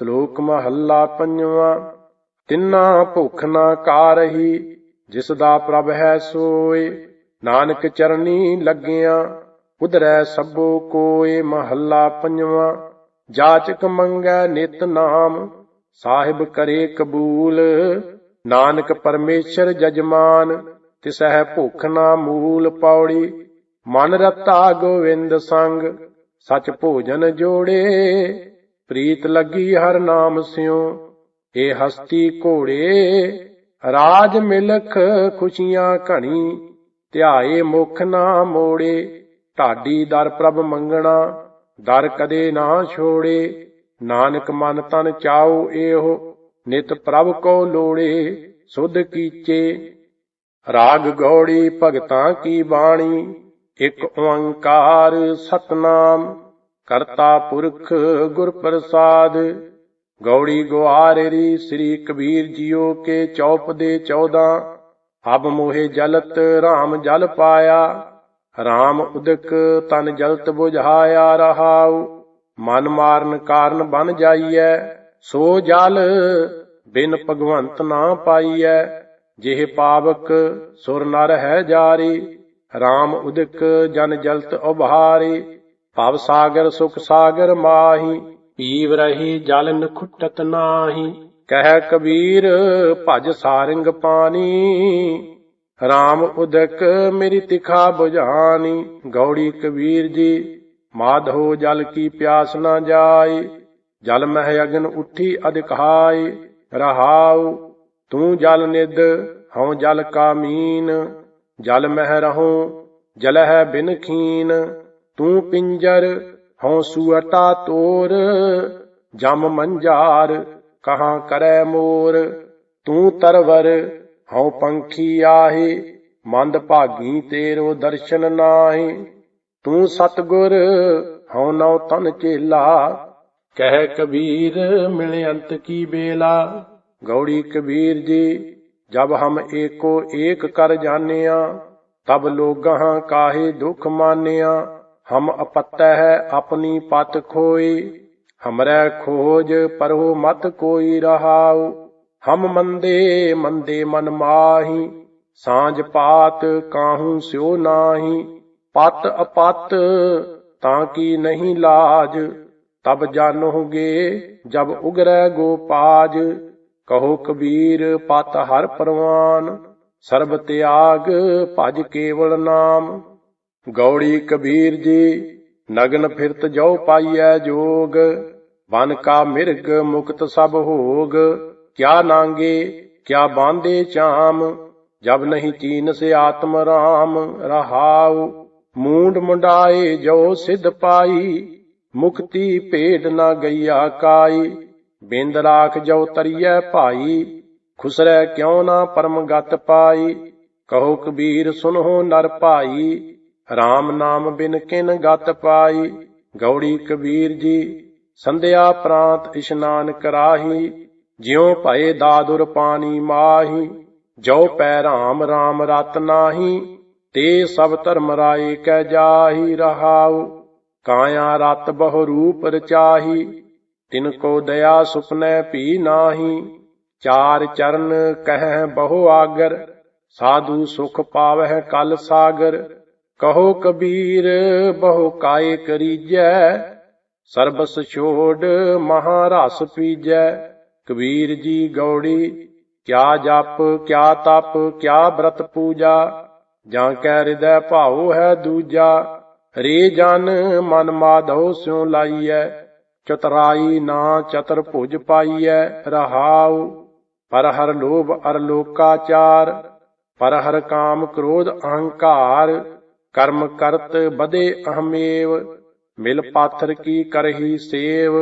ਸ਼ਲੋਕ ਮਹੱਲਾ ਪੰਜਵਾਂ, ਤਿੰਨਾ ਭੁੱਖ ਨਾ ਕਾਰਹੀ, ਜਿਸ ਦਾ ਪ੍ਰਭ ਹੈ ਸੋਏ, ਨਾਨਕ ਚਰਨੀ ਲੱਗਿਆ, ਉਧਰੈ ਸਭੋ ਕੋਏ ਮਹੱਲਾ ਪੰਜਵਾਂ, ਜਾਚਕ ਮੰਗੈ ਨਿਤ ਨਾਮ, ਸਾਹਿਬ ਕਰੇ ਕਬੂਲ, ਨਾਨਕ ਪਰਮੇਸ਼ਰ ਜਜਮਾਨ, ਤਿਸਹਿ ਭੁੱਖ ਨਾ ਮੂਲ ਪੌੜੀ, ਮਨ ਰਤਾ ਗੋਵਿੰਦ ਸੰਗ, ਸਚ ਭੋਜਨ ਜੋੜੇ ਪ੍ਰੀਤ ਲੱਗੀ ਹਰ ਨਾਮ ਸਿਉ ਏ ਹਸਤੀ ਘੋੜੇ, ਰਾਜ ਮਿਲਖ ਖੁਸ਼ੀਆਂ ਘਣੀ, ਧਿਆਏ ਮੁਖ ਨਾ ਮੋੜੇ, ਢਾਡੀ ਦਰ ਪ੍ਰਭ ਮੰਗਣਾ, ਦਰ ਕਦੇ ਨਾ ਛੋੜੇ, ਨਾਨਕ ਮਨ ਤਨ ਚਾਉ ਏਹੋ ਨਿਤ ਪ੍ਰਭ ਕੋ ਲੋੜੇ, ਸੁਧ ਕੀਚੇ। ਰਾਗ ਗੌੜੀ ਭਗਤਾਂ ਕੀ ਬਾਣੀ, ਇਕ ਓੰਕਾਰ ਸਤਨਾਮ। ਕਰਤਾ ਪੁਰਖ ਗੁਰ ਪ੍ਰਸਾਦ ਗੌੜੀ ਗੁਆਰੇਰੀ ਸ੍ਰੀ ਕਬੀਰ ਜੀਓ ਕੇ ਚੌਪ ਦੇ 14 ਅਬ ਮੋਹੇ ਜਲਤ RAM ਜਲ ਪਾਇਆ। RAM ਉਦਕ ਤਨ ਜਲਤ 부ਝਾਇਆ ਰਹਾਉ। ਮਨ ਮਾਰਨ ਕਾਰਨ ਬਨ ਜਾਈਐ। ਸੋ ਜਲ ਬਿਨ ਭਗਵੰਤ ਨਾ ਪਾਈਐ। ਜਿਹ ਪਾਵਕ ਸੁਰ ਨਰ ਹੈ ਜਾਰੀ। RAM ਉਦਕ ਜਨ ਜਲਤ ਉਭਾਰੀ। ਭਵ ਸਾਗਰ ਸੁਖ ਸਾਗਰ ਮਾਹੀ। ਪੀਵ ਰਹੀ ਜਲ ਨਖੁੱਟਤ ਨਾਹੀ। ਕਹਿ ਕਬੀਰ ਭਜ ਸਾਰੰਗ ਪਾਣੀ। RAM ਉਦਕ ਮੇਰੀ ਤਿਖਾ 부ਝਾਨੀ ਗੌੜੀ ਕਬੀਰ ਜੀ ਮਾਧੋ ਜਲ ਕੀ ਪਿਆਸ ਨਾ ਜਾਈ। ਜਲ ਮਹਿ ਅਗਨ ਉੱਠੀ ਅਧਿਕਾਈ ਰਹਾਉ ਤੂੰ ਜਲ ਨਿਦ ਹਉ ਜਲ ਕਾ ਮੀਨ। ਜਲ ਮਹਿ ਰਹੋ ਜਲ ਹੈ ਬਿਨ ਖੀਨ। ਤੂੰ ਪਿੰਜਰ ਹਉ ਸੁਅਟਾ ਤੋਰ, ਜਮ ਮੰਜਾਰ ਕਹਾਂ ਕਰੈ ਮੋਰ। ਤੂੰ ਤਰਵਰ, ਹਉ ਪੰਖੀ ਆਹੇ, ਮੰਦ ਭਾਗੀ ਤੇਰੋ ਦਰਸ਼ਨ ਨਾਹੀ। ਤੂੰ ਸਤਗੁਰ, ਹਉ ਨਉ ਤਨ ਚੇਲਾ। ਕਹਿ ਕਬੀਰ, ਮਿਲ ਅੰਤ ਕੀ ਬੇਲਾ। ਗੌੜੀ ਕਬੀਰ ਜੀ, ਜਬ ਹਮ ਏਕੋ ਏਕ ਕਰ ਜਾਣਿਆ, ਤਬ ਲੋਗਾਂ ਕਾਹੇ ਦੁਖ ਮਾਨਿਆ। ਹਮ ਅਪਤੈ ਹੈ ਆਪਣੀ ਪਤ ਖੋਈ, ਹਮਰੈ ਖੋਜ ਪਰੋ ਮਤ ਕੋਈ ਰਹਾਉ। ਹਮ ਮੰਦੇ ਮੰਦੇ ਮਨ ਮਾਹੀ, ਸਾਂਝ ਪਾਤ ਕਾਹੂ ਸਿਓ ਨਾਹੀ। ਪਤ ਅਪਤ ਤਾਂ ਕੀ ਨਹੀਂ ਲਾਜ, ਤਬ ਜਾਣੋਗੇ ਜਬ ਉਗਰੈ ਗੋਪਾਜ। ਕਹੋ ਕਬੀਰ ਪਤ ਹਰ ਪਰਵਾਨ, ਸਰਬ ਤਿਆਗ ਭਜ ਕੇਵਲ ਨਾਮ। ਗੌੜੀ ਕਬੀਰ ਜੀ, ਨਗਨ ਫਿਰਤ ਜੋ ਪਾਈਐ ਜੋਗ ਬਨ ਕਾ ਮਿਰਗ ਮੁਕਤ ਸਭ ਹੋਗ, ਕਿਆ ਨਾਂਗੇ, ਕਿਆ ਬਾਂਦੇ ਚਾਮ, ਜਬ ਨਹੀਂ ਚੀਨ ਸੇ ਆਤਮ ਰਾਮ ਰਹਾਉ, ਮੂੰਡ ਮੁੰਡਾਏ ਜੋ ਸਿਧ ਪਾਈ, ਮੁਕਤੀ ਭੇਡ ਨਾ ਗਈਆ ਕਾਈ, ਬਿੰਦ ਰਾਖ ਜੋ ਤਰੀਐ ਭਾਈ, ਖੁਸਰੈ ਕਿਉ ਨਾ ਪਰਮ ਗਤ ਪਾਈ, ਕਹੋ ਕਬੀਰ ਸੁਨੋ ਨਰ ਭਾਈ RAM ਨਾਮ ਬਿਨ ਕਿਨ ਗਤ ਪਾਈ, ਗੌੜੀ ਕਬੀਰ ਜੀ, ਸੰਧਿਆ ਪ੍ਰਾਂਤ ਇਸ਼ਨਾਨ ਕਰਾਹੀ ਜਿਉ ਭਏ ਦਾਦੁਰ ਪਾਣੀ ਮਾਹੀ, ਜੋ ਪੈ RAM RAM ਰਤ ਨਾਹੀ, ਤੇ ਸਭ ਧਰਮ ਰਾਏ ਕੈ ਜਾਹੀ ਰਹਾਉ, ਕਾਇਆ ਰਤ ਬਹੁ ਰੂਪ ਰਚਾਹੀ, ਤਿਨ ਕੋ ਦਇਆ ਸੁਪਨੈ ਭੀ ਨਾਹੀ, ਚਾਰ ਚਰਨ ਕਹਿ ਬਹੁ ਆਗਰ, ਸਾਧੂ ਸੁਖ ਪਾਵਹਿ ਕਲ ਸਾਗਰ ਕਹੋ ਕਬੀਰ, ਬਹੁ ਕਾਏ ਕਰੀਜੈ? ਸਰਬਸ ਛੋੜ ਮਹਾ ਰਸ ਪੀਜੈ। ਕਬੀਰ ਜੀ ਗੌੜੀ, ਕਿਆ ਜਪ, ਕਿਆ ਤਪ, ਕਿਆ ਬ੍ਰਤ ਪੂਜਾ? ਜਾਂ ਕੈ ਹਿਰਦੈ ਭਾਉ ਹੈ ਦੂਜਾ? ਰੇ ਜਨ, ਮਨ ਮਾਧੋ ਸਿਉ ਲਾਈਐ। ਚਤਰਾਈ ਨਾ ਚਤਰ ਭੁਜ ਪਾਈਐ, ਰਹਾਉ। ਪਰ ਹਰ ਲੋਭ ਅਰ ਲੋਕਾਚਾਰ, ਪਰ ਹਰ ਕਾਮ ਕ੍ਰੋਧ ਅਹੰਕਾਰ। ਕਰਮ ਕਰਤ ਬਦੇ ਅਹਮੇਵ, ਮਿਲ ਪਾਥਰ ਕੀ ਕਰਹੀ ਸੇਵ,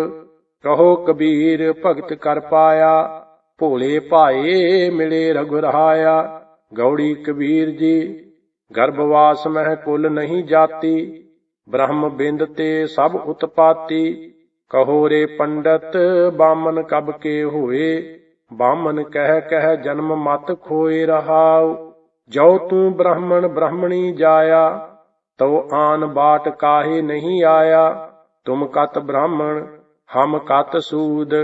ਕਹੋ ਕਬੀਰ ਭਗਤ ਕਰ ਪਾਇਆ, ਭੋਲੇ ਭਾਏ ਮਿਲੇ ਰਘੁਰਾਇਆ ਗੌੜੀ ਕਬੀਰ ਜੀ, ਗਰਭਵਾਸ ਮਹਿ ਕੁਲ ਨਹੀਂ ਜਾਤੀ, ਬ੍ਰਹਮ ਬਿੰਦ ਤੇ ਸਭ ਉਤਪਾਤੀ, ਕਹੋ ਰੇ ਪੰਡਤ ਬਾਮਨ ਕਬ ਕੇ ਹੋਏ, ਬਾਮਨ ਕਹਿ ਕਹਿ ਜਨਮ ਮਤ ਖੋਏ ਰਹਾਉ ਜੋ ਤੂੰ ਬ੍ਰਾਹਮਣ ਬ੍ਰਾਹਮਣੀ ਜਾਇਆ ਤੋ ਆਨ ਬਾਟ ਕਾਹੇ ਨਹੀਂ ਆਇਆ। ਤੁਮ ਕਤ ਬ੍ਰਾਹਮਣ, ਹਮ ਕਤ ਸੂਦ,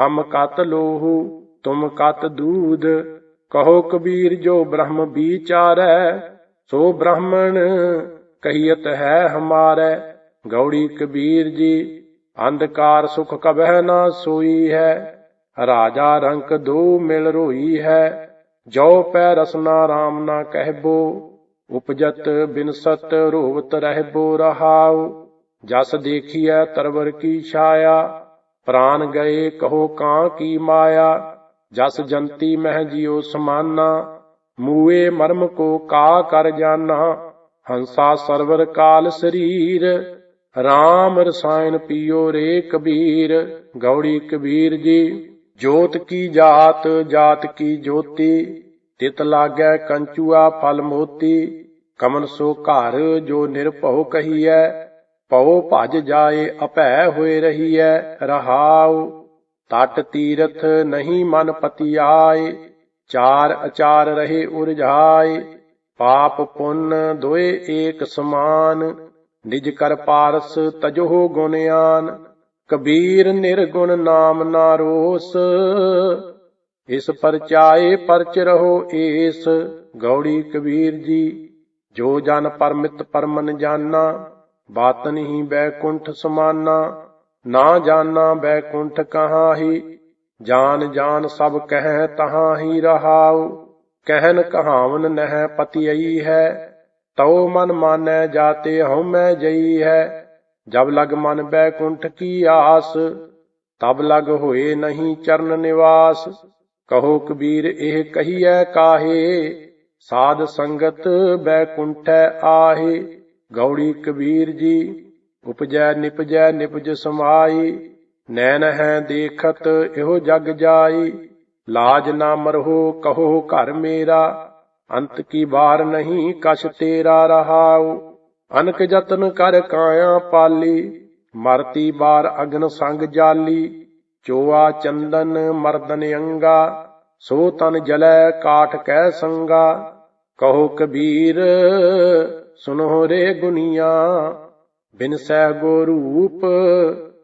ਹਮ ਕਤ ਲੋਹੂ, ਤੁਮ ਕਤ ਦੂਧ ਕਹੋ ਕਬੀਰ ਜੋ ਬ੍ਰਹਮ ਵਿਚਾਰੈ, ਸੋ ਬ੍ਰਾਹਮਣ ਕਹੀਤ ਹੈ ਹਮਾਰੇ। ਗੌੜੀ ਕਬੀਰ ਜੀ, ਅੰਧਕਾਰ ਸੁਖ ਕਬਹਿ ਨਾ ਸੋਈ ਹੈ। ਰਾਜਾ ਰੰਕ ਦੋ ਮਿਲ ਰੋਈ ਹੈ। ਜੋ ਪੈ ਰਸਨਾ ਰਾਮ ਨਾ ਕਹਿਬੋ, ਉਪਜਤ ਬਿਨਸਤ ਰੋਵਤ ਰਹਿਬੋ ਰਹਾਉ। ਜਸ ਦੇਖੀਐ ਤਰਵਰ ਕੀ ਛਾਇਆ, ਪ੍ਰਾਨ ਗਏ ਕਹੋ ਕਾਂ ਕੀ ਮਾਇਆ। ਜਸ ਜੰਤੀ ਮਹਿ ਜਿਉ ਸਮਾਨਾ, ਮੂਏ ਮਰਮ ਕੋ ਕਾ ਕਰ ਜਾਣਾ ਹੰਸਾ ਸਰਵਰ ਕਾਲ ਸਰੀਰ RAM ਰਸਾਇਣ ਪੀਓ ਰੇ ਕਬੀਰ, ਗੌੜੀ ਕਬੀਰ ਜੀ। ਜੋਤ ਕੀ ਜਾਤ ਜਾਤ ਕੀ ਜੋਤੀ, ਤਿਤ ਲਾਗੈ ਕੰਚੂਆ ਫਲ ਮੋਤੀ ਕਮਨ ਸੋ ਘਰ ਜੋ ਨਿਰਭਉ ਕਹੀਐ, ਭਉ ਭਜ ਜਾਏ ਅਭੈ ਹੋਏ ਰਹੀਐ, ਰਹਾਉ, ਤਟ ਤੀਰਥ ਨਹੀਂ ਮਨ ਪਤੀ ਆਏ ਚਾਰ ਅਚਾਰ ਰਹੇ ਉਰਝਾਏ, ਪਾਪ ਪੁੰਨ ਦੋਏ ਏਕ ਸਮਾਨ, ਨਿਜ ਕਰ ਪਾਰਸ ਤਜੋ ਗੁਣਿਆਨ ਕਬੀਰ ਨਿਰਗੁਣ ਨਾਮ ਨਾ ਰੋਸ ਇਸ ਪਰਚਾਏ ਪਰਚ ਰਹੋ ਏਸ। ਗੌੜੀ ਕਬੀਰ ਜੀ, ਜੋ ਜਨ ਪਰਮਿਤ ਪਰਮਨ ਜਾਨਾ ਬਾਤ ਨਹੀਂ ਬੈਕੁੰਠ ਸਮਾਨਾ। ਨਾ ਜਾਣਾ ਬੈਕੁੰਠ ਕਹਾਂ ਹੀ ਜਾਨ ਜਾਨ ਸਭ ਕਹਿ ਤਹਾਂ ਹੀ ਰਹਾਉ। ਕਹਿਨ ਕਹਾਵਨ ਨਹਿ ਪਤੀਈ ਹੈ, ਤਉ ਮਨ ਮਾਨੈ ਜਾਤੇ ਹਉ ਮੈਂ ਜਈ ਹੈ। ਜਬ ਲਗ ਮਨ ਬੈਕੁੰਠ ਕੀ ਆਸ, ਤਬ ਲਗ ਹੋਏ ਨਹੀਂ ਚਰਨ ਨਿਵਾਸ। ਕਹੋ ਕਬੀਰ, ਇਹ ਕਹੀਐ ਕਾਹੇ? ਸਾਧ ਸੰਗਤ ਬੈਕੁੰਠੈ ਆਹੇ। ਗੌੜੀ ਕਬੀਰ ਜੀ, ਉਪਜੈ ਨਿਪਜੈ ਨਿਪਜ ਸਮਾਈ। ਨੈਣ ਹੈ ਦੇਖਤ, ਇਹੋ ਜਗ ਜਾਈ। ਲਾਜ ਨਾ ਮਰਹੋ, ਕਹੋ ਘਰ ਮੇਰਾ। ਅੰਤ ਕੀ ਬਾਰ ਨਹੀਂ, ਕਛ ਤੇਰਾ ਰਹਾਉ। ਅਨਕ ਜਤਨ ਕਰ ਕਾਇਆ ਪਾਲੀ, ਮਰਤੀ ਬਾਰ ਅਗਨ ਸੰਗ ਜਾਲੀ, ਚੋਆ ਚੰਦਨ ਮਰਦਨ ਅੰਗਾ, ਸੋ ਤਨ ਜਲੈ ਕਾਠ ਕਹਿ ਸੰਗਾ, ਕਹੋ ਕਬੀਰ, ਸੁਨੋ ਰੇ ਗੁਨੀਆ, ਬਿਨ ਸਹਿ ਗੋ ਰੂਪ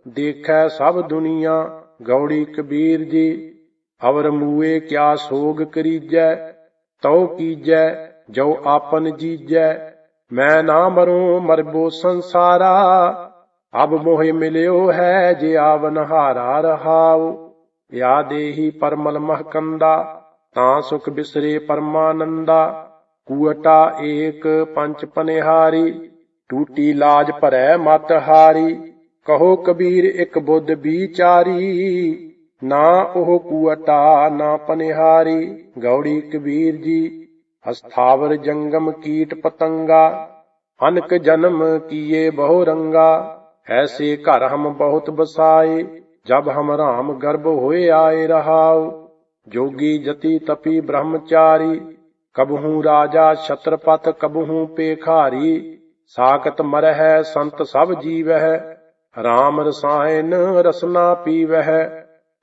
ਦੇਖੈ ਸਭ ਦੁਨੀਆ, ਗੌੜੀ ਕਬੀਰ ਜੀ, ਅਵਰ ਮੂਏ ਕਿਆ ਸੋਗ ਕਰੀਜੈ, ਤਉ ਕੀਜੈ ਜੋ ਆਪਨ ਜੀਜੈ ਮੈਂ ਨਾ ਮਰੂੰ ਮਰਬੋ ਸੰਸਾਰਾ। ਅਬ ਮੋਹਿ ਮਿਲਿਓ ਹੈ ਜੇ ਆਵਨ ਹਾਰਾ ਰਹਾਉ। ਯਾ ਦੇਹੀ ਪਰਮਲ ਮਹਕੰਦਾ, ਤਾਂ ਸੁਖ ਬਿਸਰੇ ਪਰਮਾਨੰਦਾ। ਕੂਟਾ ਏਕ ਪੰਚ ਪਨਿਹਾਰੀ, ਟੂਟੀ ਲਾਜ ਭਰੈ ਮਤ ਹਾਰੀ। ਕਹੋ ਕਬੀਰ ਇਕ ਬੁੱਧ ਵਿਚਾਰੀ ਨਾ ਉਹ ਕੂਟਾ ਨਾ ਪਨਿਹਾਰੀ। ਗੌੜੀ ਕਬੀਰ ਜੀ ਅਸਥਾਵਰ ਜੰਗਮ ਕੀਟ ਪਤੰਗਾ, ਅਨਕ ਜਨਮ ਕੀਏ ਬਹੁ ਰੰਗਾ, ਐਸੇ ਘਰ ਹਮ ਬਹੁਤ ਬਸਾਏ, ਜਬ ਹਮ ਰਾਮ ਗਰਭ ਹੋਏ ਆਏ ਰਹਾਉ, ਜੋਗੀ ਜਤੀ ਤਪੀ ਬ੍ਰਹਮਚਾਰੀ, ਕਬਹੂ ਰਾਜਾ ਛਤਰਪਤ ਕਬਹੂ ਪੇਖਾਰੀ, ਸਾਖਤ ਮਰਹਿ ਸੰਤ ਸਭ ਜੀਵਹਿ RAM ਰਸਾਇਨ ਰਸਨਾ ਪੀਵਹਿ,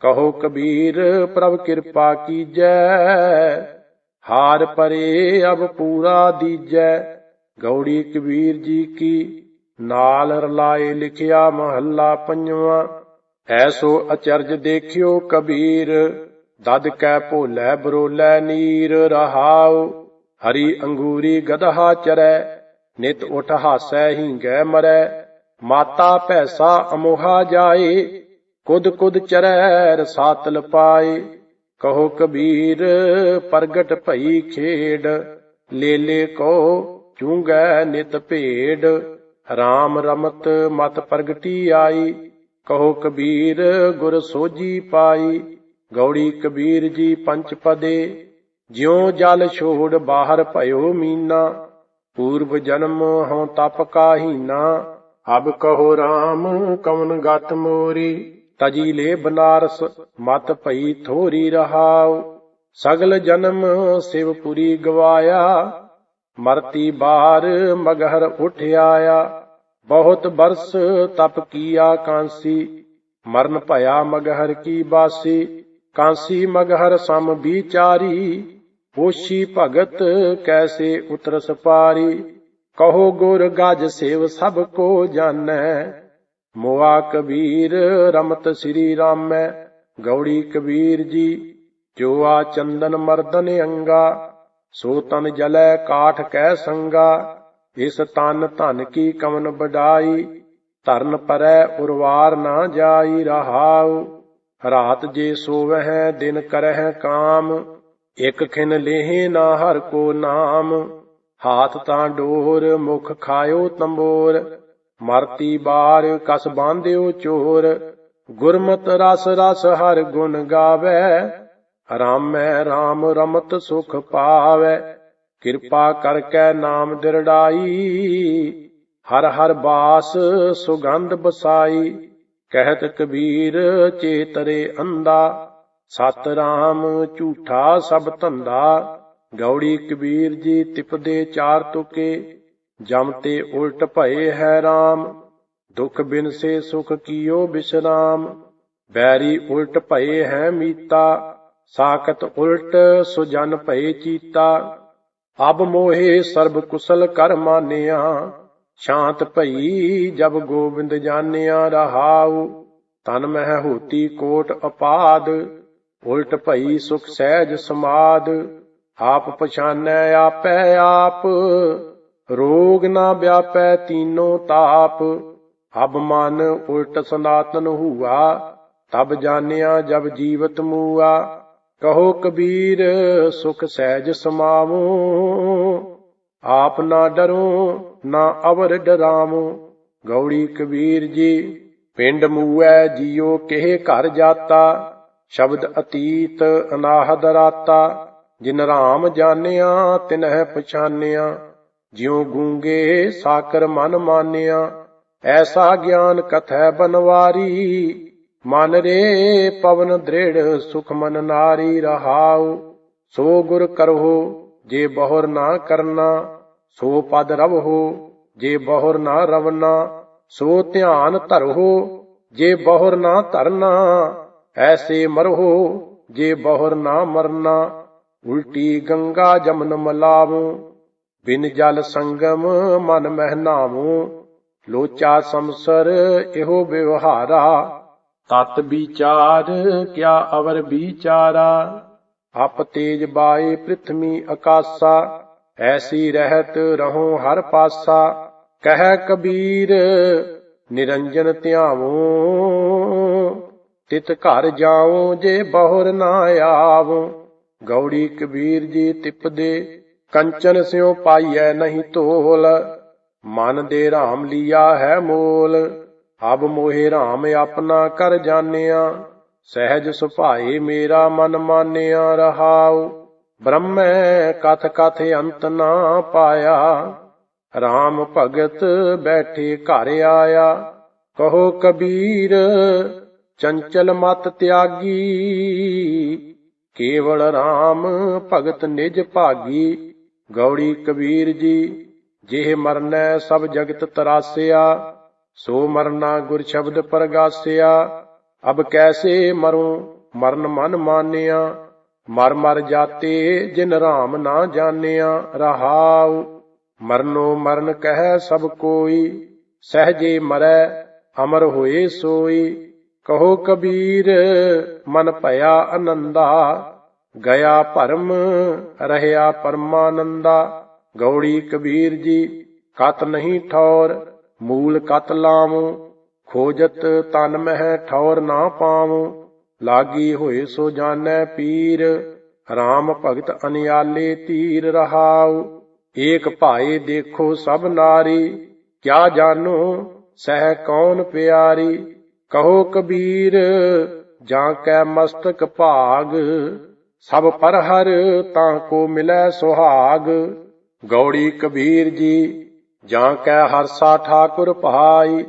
ਕਹੋ ਕਬੀਰ ਪ੍ਰਭ ਕਿਰਪਾ ਕੀਜੈ। ਹਾਰ ਪਰੇ ਅਬ ਪੂਰਾ ਦੀਜੈ, ਗੌੜੀ ਕਬੀਰ ਜੀ ਕੀ ਨਾਲ ਰਲਾਏ ਲਿਖਿਆ ਮਹੱਲਾ ਪੰਜਵਾਂ। ਐਸੋ ਅਚਰਜ ਦੇਖਿਓ ਕਬੀਰ, ਦਦ ਕੈ ਭੋਲੇ ਬਰੋਲੇ ਨੀਰ ਰਹਾਉ। ਹਰੀ ਅੰਗੂਰੀ ਗਦਹਾ ਚਰੈ, ਨਿਤ ਉਠ ਹਾਸੈ ਹੀਂਗੈ ਮਰੈ। ਮਾਤਾ ਭੈਸਾ ਅਮੋਹਾ ਜਾਏ, ਕੁਦ ਕੁਦ ਚਰੈ ਰਸਾਤਲ ਪਾਏ। ਕਹੋ ਕਬੀਰ, ਪ੍ਰਗਟ ਭਈ ਖੇਡ। ਲੇਲੇ ਕੋ ਚੁੰਗੈ ਨਿਤ ਭੇੜ RAM ਰਮਤ ਮਤ ਪ੍ਰਗਟੀ ਆਈ। ਕਹੋ ਕਬੀਰ, ਗੁਰ ਸੋਜੀ ਪਾਈ। ਗੌੜੀ ਕਬੀਰ ਜੀ ਪੰਚ ਪਦੇ। ਜਿਉ ਜਲ ਛੋੜ ਬਾਹਰ ਭਇਓ ਮੀਨਾ। ਪੂਰਬ ਜਨਮ ਹਉ ਤਪ ਕਾਹੀਨਾ ਅਬ ਕਹੋ RAM ਕਵਨ ਗਤ ਮੋਰੀ। ਤਜੀ ਲੈ ਬਨਾਰਸ, ਮਤ ਭਈ ਥੋਰੀ ਰਹਾਉ। ਸਗਲ ਜਨਮ ਸਿਵਪੁਰੀ ਗਵਾਇਆ। ਮਰਤੀ ਬਾਹਰ ਮਗਹਰ ਉਠ ਆਇਆ ਬਹੁਤ ਬਰਸ ਤਪ ਕੀਆ ਕਾਂਸੀ। ਮਰਨ ਭਇਆ ਮਗਹਰ ਕੀ ਬਾਸੀ। ਕਾਂਸੀ ਮਗਹਰ ਸਮ ਵਿਚਾਰੀ। ਹੋਸ਼ੀ ਭਗਤ ਕੈਸੇ ਉਤਰਸ ਪਾਰੀ। ਕਹੋ ਗੁਰ ਗਜ ਸੇਵ ਸਭ ਕੋ ਜਾਣੈ। ਮੋਆ ਕਬੀਰ ਰਮਤ ਸ੍ਰੀ ਰਾਮੈ, ਗੌੜੀ ਕਬੀਰ ਜੀ ਜੋ ਆ ਚੰਦਨ ਮਰਦਨ ਅੰਗਾ, ਸੋ ਤਨ ਜਲੈ ਕਾਠ ਕਹਿ ਸੰਗਾ, ਇਸ ਤਨ ਧਨ ਕੀ ਕਵਨ ਬਡਾਈ ਧਰਨ ਪਰੈ ਉਰਵਾਰ ਨਾ ਜਾਈ ਰਹਾਉ, ਰਾਤ ਜੇ ਸੋਵਹਿ ਦਿਨ ਕਰਹਿ ਕਾਮ, ਇਕ ਖਿਨ ਲੇਹੇ ਨਾ ਹਰ ਕੋ ਨਾਮ, ਹਾਥ ਤਾਂ ਡੋਰ ਮੁਖ ਖਾਇਓ ਤੰਬੋਰ ਮਰਤੀ ਬਾਰ ਕਸ ਬਾਂਧਿਓ ਚੋਰ, ਗੁਰਮਤ ਰਸ ਰਸ ਹਰ ਗੁਣ ਗਾਵੇ। ਰਾਮੈ RAM ਰਮਤ ਸੁਖ ਪਾਵੇ, ਕਿਰਪਾ ਕਰਕੇ ਨਾਮ ਦਿਰੜਾਈ। ਹਰ ਹਰ ਬਾਸ ਸੁਗੰਧ ਬਸਾਈ, ਕਹਿਤ ਕਬੀਰ ਚੇਤਰੇ ਅੰਦਾ ਸਤ ਰਾਮ ਝੂਠਾ ਸਭ ਧੰਦਾ, ਗੌੜੀ ਕਬੀਰ ਜੀ ਤਿਪਦੇ ਚਾਰ ਤੁਕੇ। ਜਮ ਤੇ ਉਲਟ ਭਏ ਹੈ RAM ਦੁਖ ਬਿਨ ਸੇ ਸੁਖ ਕੀਓ ਬਿਸ਼ਰਾਮ। ਬੈਰੀ ਉਲਟ ਭਏ ਹੈ ਮੀਤਾ ਸਾਕਤ ਉਲਟ ਸੁਜਨ ਭਏ ਚੀਤਾ। ਅਬ ਮੋਹੇ ਸਰਬ ਕੁਸਲ ਕਰ ਮਾਨਿਆ, ਸ਼ਾਂਤ ਭਈ ਜਬ ਗੋਬਿੰਦ ਜਾਣਿਆ ਰਹਾਉ। ਤਨ ਮਹਿ ਹੋਤੀ ਕੋਟ ਅਪਾਦ, ਉਲਟ ਭਈ ਸੁਖ ਸਹਿਜ ਸਮਾਦ। ਆਪ ਪਛਾਨੈ ਆਪੈ ਆਪ ਰੋਗ ਨਾ ਵਿਆਪੈ ਤੀਨੋ ਤਾਪ ਅਬ ਮਨ ਉਲਟ ਸਨਾਤਨ ਹੁਆ, ਤਬ ਜਾਣਿਆ ਜਬ ਜੀਵਤ ਮੂਆ, ਕਹੋ ਕਬੀਰ, ਸੁਖ ਸਹਿਜ ਸਮਾਵੋ, ਆਪ ਨਾ ਡਰੋ, ਨਾ ਅਵਰ ਡਰਾਵੋ, ਗੌੜੀ ਕਬੀਰ ਜੀ, ਪਿੰਡ ਮੂਐ ਜੀਓ ਕਿਹ ਘਰ ਜਾਤਾ, ਸ਼ਬਦ ਅਤੀਤ ਅਨਾਹਦ ਰਾਤਾ, ਜਿਨ ਰਾਮ ਜਾਣਿਆ ਤਿਨਹਿ ਪਛਾਨਿਆ ਜਿਉ ਗੂੰਗੇ ਸਾਕਰ ਮਨ ਮਾਨਿਆ, ਐਸਾ ਗਿਆਨ ਕਥੈ ਬਨਵਾਰੀ। ਮਨ ਰੇ ਪਵਨ ਦ੍ਰਿੜ, ਸੁਖ ਮਨ ਨਾਰੀ ਰਹਾਉ। ਸੋ ਗੁਰ ਕਰਹੁ, ਜੇ ਬਹੁਰ ਨਾ ਕਰਨਾ, ਸੋ ਪਦ ਰਵਹੁ। ਜੇ ਬਹੁਰ ਨਾ ਰਵਨਾ, ਸੋ ਧਿਆਨ ਧਰਹੁ। ਜੇ ਬਹੁਰ ਨਾ ਧਰਨਾ, ਐਸੇ ਮਰਹੁ। ਜੇ ਬਹੁਰ ਨਾ ਮਰਨਾ, ਉਲਟੀ ਗੰਗਾ ਜਮਨ ਮਲਾਵੂ। ਬਿਨ ਜਲ ਸੰਗਮ ਮਨ ਮਹਿ ਨਾਵੂ ਲੋਚਾ ਸੰਸਰ ਇਹੋ ਵਿਵਹਾਰਾ। ਤਤ ਵਿਚਾਰ ਕਿਆ ਅਵਰ ਵਿਚਾਰਾ। ਅਪ ਤੇਜ ਬਾਏ ਪ੍ਰਿਥਮੀ ਆਕਾਸਾ ਐਸੀ ਰਹਿਤ ਰਹੋ ਹਰ ਪਾਸਾ। ਕਹਿ ਕਬੀਰ, ਨਿਰੰਜਨ ਧਿਆਵੋ। ਤਿਤ ਘਰ ਜਾਉ ਜੇ ਬਹੁਰ ਨਾ ਆਵੋ। ਗੌੜੀ ਕਬੀਰ ਜੀ ਤਿਪਦੇ ਕੰਚਨ ਸਿਉ ਪਾਈਐ ਨਹੀਂ ਧੋਲ। ਮਨ ਦੇ ਰਾਮ ਲੀਆ ਹੈ ਮੋਲ। ਅਬ ਮੋਹਿ ਰਾਮ ਆਪਣਾ ਕਰ ਜਾਣਿਆ। ਸਹਿਜ ਸੁਭਾਏ ਮੇਰਾ ਮਨ ਮਾਨਿਆ ਰਹਾਉ। ਬ੍ਰਹਮੈ ਕਥ ਕਥ ਅੰਤ ਨਾ ਪਾਇਆ। RAM ਭਗਤ ਬੈਠੇ ਘਰ ਆਇਆ। ਕਹੋ ਕਬੀਰ, ਚੰਚਲ ਮਤ ਤਿਆਗੀ। ਕੇਵਲ RAM ਭਗਤ ਨਿਜ ਭਾਗੀ। ਗੌੜੀ ਕਬੀਰ ਜੀ, ਜਿਹ ਮਰਨੈ ਸਭ ਜਗਤ ਤਰਾਸਿਆ, ਸੋ ਮਰਨਾ ਗੁਰ ਸ਼ਬਦ ਪ੍ਰਗਾਸਿਆ। ਅਬ ਕੈਸੇ ਮਰੂੰ, ਮਰਨ ਮਨ ਮਾਨਿਆ, ਮਰ ਮਰ ਜਾਤੇ ਜਿਨ ਰਾਮ ਨਾ ਜਾਣਿਆ। ਰਹਾਉ, ਮਰਨੋ ਮਰਨ ਕਹਿ ਸਭ ਕੋਈ, ਸਹਜੇ ਮਰੈ ਅਮਰ ਹੋਏ ਸੋਈ। ਕਹੋ ਕਬੀਰ, ਮਨ ਭਇਆ ਆਨੰਦਾ ਗਿਆ ਭਰਮ, ਰਹਿਆ ਪਰਮਾਨੰਦਾ। ਗੌੜੀ ਕਬੀਰ ਜੀ, ਕਤ ਨਹੀਂ ਠੌਰ, ਮੂਲ ਕਤ ਲਾਵੋ ਖੋਜਤ ਤਨ ਮਹਿ ਠੌਰ ਨਾ ਪਾਵੋ ਲਾਗੀ ਹੋਏ ਸੋ ਜਾਣੈ ਪੀਰ RAM ਭਗਤ ਅਨਿਆਲੇ ਤੀਰ ਰਹਾਉ। ਏਕ ਭਾਏ ਦੇਖੋ ਸਭ ਨਾਰੀ, ਕਿਆ ਜਾਣੋ, ਸਹਿ ਕੌਣ ਪਿਆਰੀ। ਕਹੋ ਕਬੀਰ, ਜਾਂ ਕੈ ਮਸਤਕ ਭਾਗ। ਸਭ ਪਰ ਹਰ ਤਾਂ ਕੋ ਮਿਲੈ ਸੁਹਾਗ। ਗੌੜੀ ਕਬੀਰ ਜੀ, ਜਾਂ ਕੈ ਹਰਸਾ ਠਾਕੁਰ ਭਾਈ,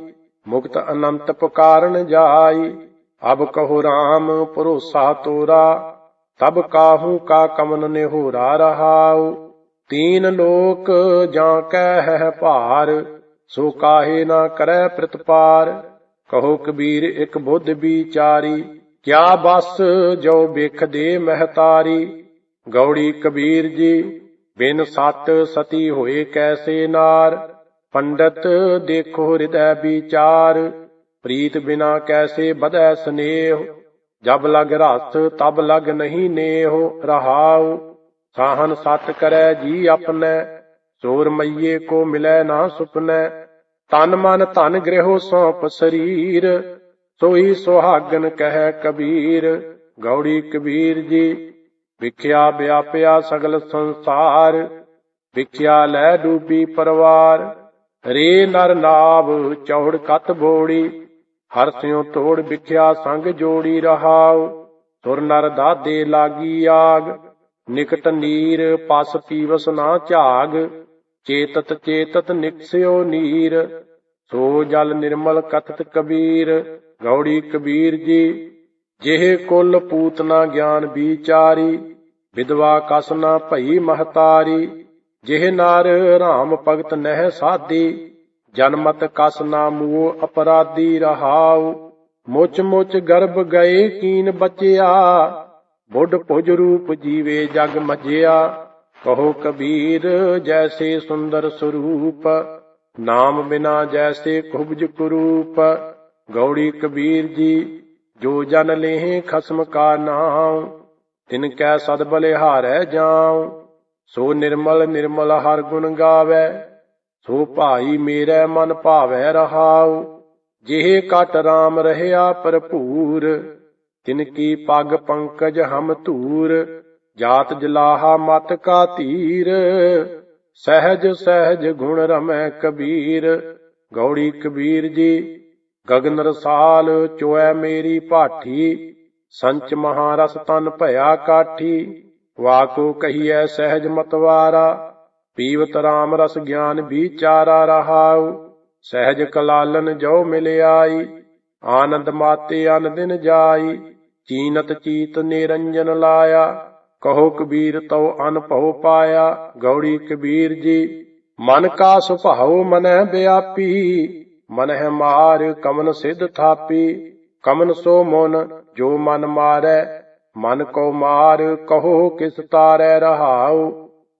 ਮੁਕਤ ਅਨੰਤ ਪੁਕਾਰਨ ਜਾਈ। ਅਬ ਕਹੋ RAM ਭਰੋਸਾ ਤੋਰਾ, ਤਬ ਕਾਹੂ ਕਾ ਕਮਨ ਨਿਹੋਰਾ ਰਹਾਉ। ਤੀਨ ਲੋਕ ਜਾਂ ਕੈ ਹੈ ਭਾਰ, ਸੋ ਕਾਹੇ ਨਾ ਕਰੈ ਪ੍ਰਤਪਾਰ। ਕਹੋ ਕਬੀਰ ਇਕ ਬੁੱਧ ਵਿਚਾਰੀ ਕਿਆ ਬਸ ਜੋ ਵੇਖ ਦੇ ਮਹਤਾਰੀ? ਗੌੜੀ ਕਬੀਰ ਜੀ, ਬਿਨ ਸਤ ਸਤੀ ਹੋਏ ਕੈਸੇ ਨਾਰ? ਪੰਡਤ ਦੇਖੋ ਹਿਰਦੈ ਵਿਚਾਰ, ਪ੍ਰੀਤ ਬਿਨਾ ਕੈਸੇ ਬਧੈ ਸਨੇਹ? ਜਬ ਲਗ ਰਸ, ਤਬ ਲਗ ਨਹੀਂ ਨੇਹ ਰਹਾਉ? ਸਾਹਨ ਸਤ ਕਰੈ ਜੀ ਆਪਣੈ, ਸੋਰ ਮਈਏ ਕੋ ਮਿਲੈ ਨਾ ਸੁਪਨੈ? ਤਨ ਮਨ ਧਨ ਗ੍ਰਹਿ ਸੌਂਪ ਸਰੀਰ ਸੋਈ ਸੁਹਾਗਨ ਕਹਿ ਕਬੀਰ, ਗੌੜੀ ਕਬੀਰ ਜੀ, ਵਿਖਿਆ ਵਿਆਪਿਆ ਸਗਲ ਸੰਸਾਰ, ਵਿਖਿਆ ਲੈ ਡੂਬੀ ਪਰਵਾਰ, ਰੇ ਨਰ ਨਾਭ ਚੌੜ ਕਤ ਬੋੜੀ, ਹਰ ਸਿਉ ਤੋੜ ਵਿਖਿਆ ਸੰਗ ਜੋੜੀ ਰਹਾਉ, ਸੁਰ ਨਰ ਦਾਦੇ ਲਾਗੀ ਆਗ, ਨਿਕਟ ਨੀਰ ਪਸ ਪੀਵਸ ਨਾ ਝਾਗ, ਚੇਤਤ ਚੇਤਤ ਨਿਕਸਿਓ ਨੀਰ, ਸੋ ਜਲ ਨਿਰਮਲ ਕਥਤ ਕਬੀਰ ਗੌੜੀ ਕਬੀਰ ਜੀ, ਜਿਹੇ ਕੁਲ ਪੂਤਨਾ ਗਿਆਨ ਵਿਚਾਰੀ ਵਿਦਵਾ ਕਸ ਨਾ ਭਈ ਮਹਤਾਰੀ, ਜਿਹੇ ਨਾਰ ਰਾਮ ਭਗਤ ਨਹਿ ਸਾਧੀ ਜਨਮਤ ਕਸ ਨਾ ਮੂਹ ਅਪਰਾਧੀ ਰਹਾਉ, ਮੁਚ ਮੁਚ ਗਰਭ ਗਏ ਕੀਨ ਬਚਿਆ, ਬੁੱਢ ਭੁਜ ਰੂਪ ਜੀਵੇ ਜਗ ਮਜਿਆ ਕਹੋ ਕਬੀਰ ਜੈਸੇ ਸੁੰਦਰ ਸਰੂਪ, ਨਾਮ ਬਿਨਾ ਜੈਸੇ ਖੁਬਜ ਕੁਰੂਪ ਗੌੜੀ ਕਬੀਰ ਜੀ, ਜੋ ਜਨ ਲੇਹ ਖਸਮ ਕਾ ਨਾਮ ਤਿਨ ਕੈ ਸਦ ਬਲਿਹਾਰੈ ਜਾਉ। ਸੋ ਨਿਰਮਲ ਨਿਰਮਲ ਹਰ ਗੁਣ ਗਾਵੇ, ਸੋ ਭਾਈ ਮੇਰੇ ਮਨ ਭਾਵੈ ਰਹਾਉ। ਜਿਹੇ ਕਟ ਰਾਮ ਰਹਿਆ ਭਰਪੂਰ, ਤਿਨ ਕੀ ਪਗ ਪੰਕਜ ਹਮ ਧੂਰ, ਜਾਤ ਜਲਾਹਾ ਮਤ ਕਾ ਧੀਰ ਸਹਿਜ ਸਹਿਜ ਗੁਣ ਰਮੈ ਕਬੀਰ, ਗੌੜੀ ਕਬੀਰ ਜੀ ਗਗਨ ਰਸਾਲ ਚੋਐ ਮੇਰੀ ਭਾਠੀ, ਸੰਚ ਮਹਾਰਸ ਤਨ ਭਇਆ ਕਾਠੀ। ਵਾਕੋ ਕਹੀਐ ਸਹਿਜ ਮਤਵਾਰਾ, ਪੀਵਤ ਰਾਮ ਰਸ ਗਿਆਨ ਵਿਚਾਰਾ ਰਹਾਉ। ਸਹਿਜ ਕਲਾਲਨ ਜੋ ਮਿਲ ਆਈ ਆਨੰਦ ਮਾਤੇ ਅਨ ਦਿਨ ਜਾਈ। ਚੀਨਤ ਚੀਤ ਨਿਰੰਜਨ ਲਾਇਆ, ਕਹੋ ਕਬੀਰ ਤਉ ਅਨਭਉ ਪਾਇਆ। ਗੌੜੀ ਕਬੀਰ ਜੀ, ਮਨ ਕਾ ਸੁਭਾਉ ਮਨੈ ਵਿਆਪੀ ਮਨ ਹੈ ਮਾਰ ਕਮਨ ਸਿਧ ਥਾਪੀ, ਕਮਨ ਸੋ ਮਨ ਜੋ ਮਨ ਮਾਰੈ, ਮਨ ਕੋ ਮਾਰ ਕਹੋ ਕਿਸ ਤਾਰੈ ਰਹਾਉ,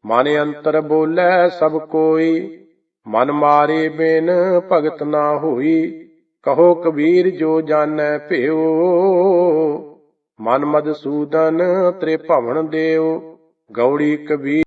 ਮਨ ਅੰਤਰ ਬੋਲੇ ਸਭ ਕੋਈ, ਮਨ ਮਾਰੇ ਬਿਨ ਭਗਤ ਨਾ ਹੋਈ, ਕਹੋ ਕਬੀਰ ਜੋ ਜਾਣੈ ਭਿਓ ਮਨ ਮਦਸੂਦਨ ਤ੍ਰਿਭਵਨ ਦੇਵ ਗੌੜੀ ਕਬੀਰ